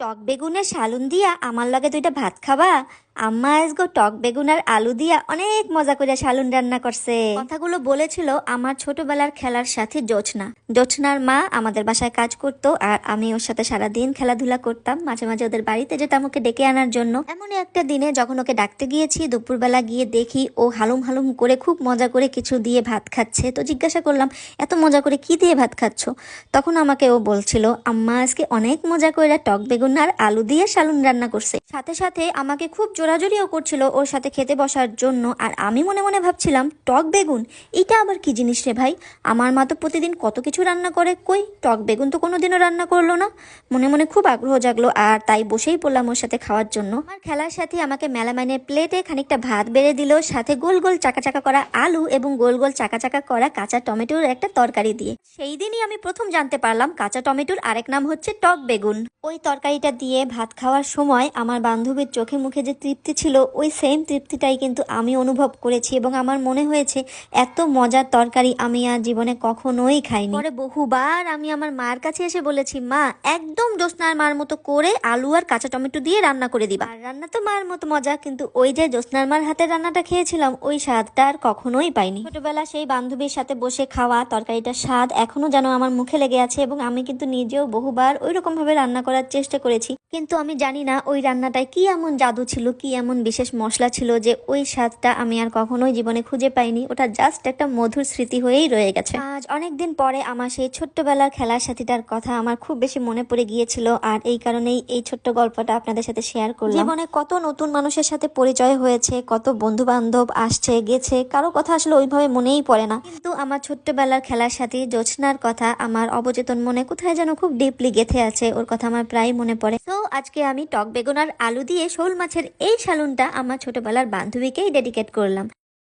টক বেগুনের শালুন দিয়া আমার লগে দুইটা ভাত খাবা? আম্মা আজগো টক বেগুন আর আলু দিয়া অনেক মজা করে সালুন রান্না করছে। কথাগুলো বলেছিল আমার ছোটবেলার খেলার সাথে জোছনা। জোছনার মা আমাদের বাসায় কাজ করতো আর আমি ওর সাথে সারাদিন খেলাধুলা করতাম। মাঝে মাঝে ওদের বাড়িতে যেতাম ওকে ডেকে আনার জন্য। এমন একটা দিনে যখন ওকে ডাকতে গিয়েছি, দুপুরবেলা গিয়ে দেখি ও হালুম হালুম করে খুব মজা করে কিছু দিয়ে ভাত খাচ্ছে। তো জিজ্ঞাসা করলাম, এত মজা করে কি দিয়ে ভাত খাচ্ছ? তখন আমাকে ও বলছিল, আম্মা আজকে অনেক মজা করে টক বেগুন আর আলু দিয়ে সালুন রান্না করছে। সাথে সাথে আমাকে খুব জোরাজোরিও করছিল ওর সাথে খেতে বসার জন্য আর আমি মনে মনে ভাবছিলাম, টক বেগুন, এটা আবার কি জিনিস রে ভাই? আমার মা তো প্রতিদিন কত কিছু রান্না করে, কই? টক বেগুন তো কোনোদিনও রান্না করল না। মনে মনে খুব আগ্রহ জাগলো আর তাই বসেই পড়লাম ওর সাথে খাওয়ার জন্য। আমার খেলার সাথে আমাকে মেলামাইনের প্লেটে খানিকটা ভাত বেড়ে দিল, সাথে গোল গোল চাকা চাকা করা আলু এবং গোল গোল চাকা চাকা করা কাঁচা টমেটোর একটা তরকারি দিয়ে। সেই দিনই আমি প্রথম জানতে পারলাম কাঁচা টমেটোর আরেক নাম হচ্ছে টক বেগুন। ওই তরকারিটা দিয়ে ভাত খাওয়ার সময় আমার বান্ধবীর চোখে মুখে যে তৃপ্তি ছিল, ওই সেম তৃপ্তিটাই কিন্তু আমি অনুভব করেছি এবং আমার মনে হয়েছে এত মজার তরকারি আমি আর জীবনে কখনোই খাইনি। পরে বহুবার আমি আমার মার কাছে এসে বলেছি, মা, একদম জ্যোৎস্নার মার মতো করে আলু আর কাঁচা টমেটো দিয়ে রান্না করে দিবা। আর রান্না তো মার মতো মজা, কিন্তু ওই যে জ্যোৎস্নার মার হাতের রান্নাটা খেয়েছিলাম, ওই স্বাদটা আর কখনোই পাইনি। ছোটবেলা সেই বান্ধবীর সাথে বসে খাওয়া তরকারিটার স্বাদ এখনও যেন আমার মুখে লেগে আছে এবং আমি কিন্তু নিজেও বহুবার ওই রকম ভাবে রান্না করার চেষ্টা করেছি। কিন্তু আমি জানি না ওই রান্নাটায় কি এমন জাদু ছিল কি এমন বিশেষ মশলা ছিল যে ওই স্বাদটা আমি আর কখনোই জীবনে খুঁজে পাইনি? ওটা জাস্ট একটা মধুর স্মৃতি হয়েই রয়ে গেছে। আজ অনেকদিন পরে আমার সেই ছোট্টবেলার খেলার সাথীটার কথা আমার খুব বেশি মনে পড়ে গিয়েছিল আর এই কারণেই এই ছোট্ট গল্পটা আপনাদের সাথে শেয়ার করলাম। জীবনে কত নতুন মানুষের সাথে পরিচয় হয়েছে, কত বন্ধু বান্ধব আসছে, গেছে, কারও কথা আসলে ওইভাবে মনেই পড়ে না। কিন্তু আমার ছোট্টবেলার খেলার সাথে জোছনার কথা আমার অবচেতন মনে কোথায় যেন খুব ডিপলি গেথে আছে, ওর কথা আমার প্রায় মনে পড়ে। তো আজকে আমি টক বেগুন আর আলু দিয়ে শোল মাছের এই সালুনটা আমার ছোটবেলার বান্ধবীকেই ডেডিকেট করলাম।